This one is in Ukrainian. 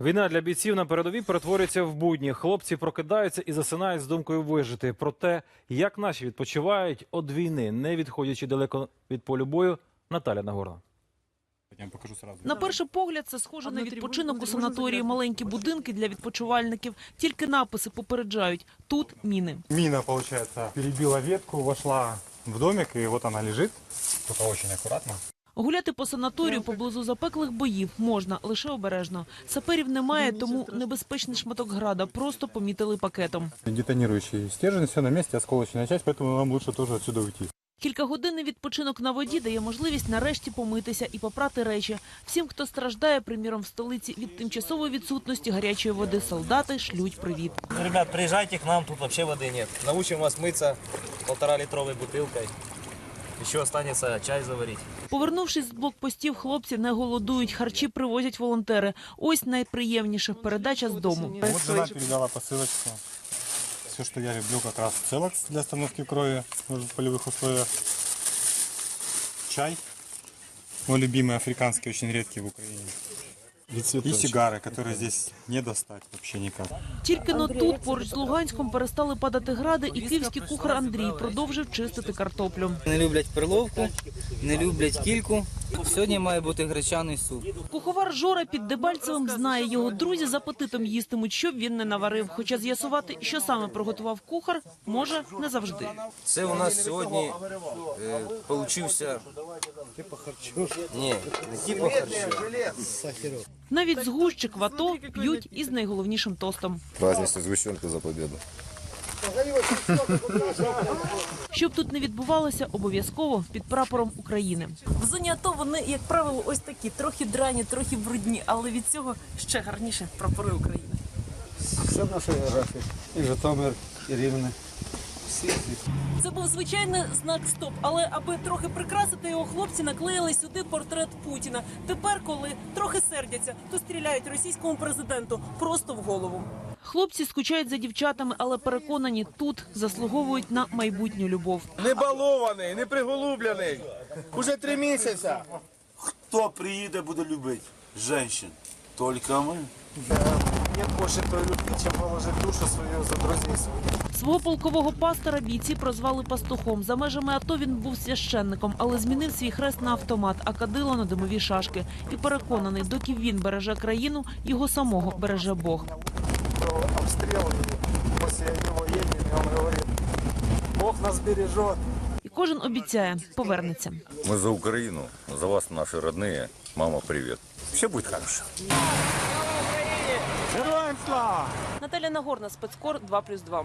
Війна для бійців на передовій перетворюється в будні. Хлопці прокидаються і засинають з думкою вижити. Про те, як наші відпочивають від війни, не відходячи далеко від полю бою, Наталя Нагорна. Я вам покажу сразу. На перший погляд це схоже на відпочинок у санаторії, маленькі будинки для відпочивальників. Тільки написи попереджають – тут міни. Мина, получается, перебила ветку, вошла в домик, и вот она лежит. Только очень аккуратно. Гуляти по санаторію поблизу запеклих боїв можна, лише обережно. Саперів немає, тому небезпечний шматок града просто помітили пакетом. Детонирующий стержень, все на месте, осколочная часть, поэтому нам лучше тоже отсюда уйти. Кількагодинний відпочинок на воді дає можливість нарешті помитися і попрати речі. Всім, хто страждає, приміром, в столиці від тимчасової відсутності гарячої води, солдати шлють привіт. Ребят, приезжайте к нам, тут вообще воды нет. Научим вас мыться полтора литровой бутылкой. Еще останется чай заварить. Повернувшись з блокпостів, хлопці не голодують, харчі привозять волонтери. Ось найприємніше – передача з дому. Вот жена передала посылочку. Все, что я люблю, как раз целокс для остановки крови в полевых условиях. Чай. Мой любимый африканский, очень редкий в Украине. И сігари, які здесь не достать вообще никак. Тільки но тут, поруч з Луганськом, перестали падати гради, і київський кухар Андрій продовжив чистити картоплю. Не люблять перловку, не люблять кільку. Сьогодні має бути гречаний суп. Куховар Жора під Дебальцевим знає, його друзі з апетитом їстимуть, щоб він не наварив. Хоча з'ясувати, що саме приготував кухар, може не завжди. Це у нас сьогодні е, получився... Типа харчуш? Ні, не типа харчуш. Навіть згущик в АТО п'ють із найголовнішим тостом. Праздничную сгущенку за победу. Щоб тут не відбувалося, обов'язково під прапором України. В зоні АТО вони, як правило, ось такі, трохи драні, трохи брудні, але від цього ще гарніше прапори України. Все наші географії. І Житомир, і Рівне. Це був звичайний знак стоп. Але аби трохи прикрасити його, хлопці наклеїли сюди портрет Путіна. Тепер, коли трохи сердяться, то стріляють російському президенту просто в голову. Хлопці скучають за дівчатами, але переконані, тут заслуговують на майбутню любов. Не балований, не приголублений. Уже три місяці. Хто приїде, буде любити? Женщин. Тільки ми. Нет більше той любви, чим положити душу свою за друзей своїх. Свого полкового пастора бійці прозвали пастухом. За межами АТО він був священником, але змінив свій хрест на автомат, а кадило на димові шашки. І переконаний, доки він береже країну, його самого береже Бог. Про обстріл і після його їдення він говорить, Бог нас бережет. І кожен обіцяє повернеться. Мы за Украину, за вас, наши родные. Мама, привет. Все будет хорошо. Героям слава! Наталя Нагорна, спецкор 2+,2.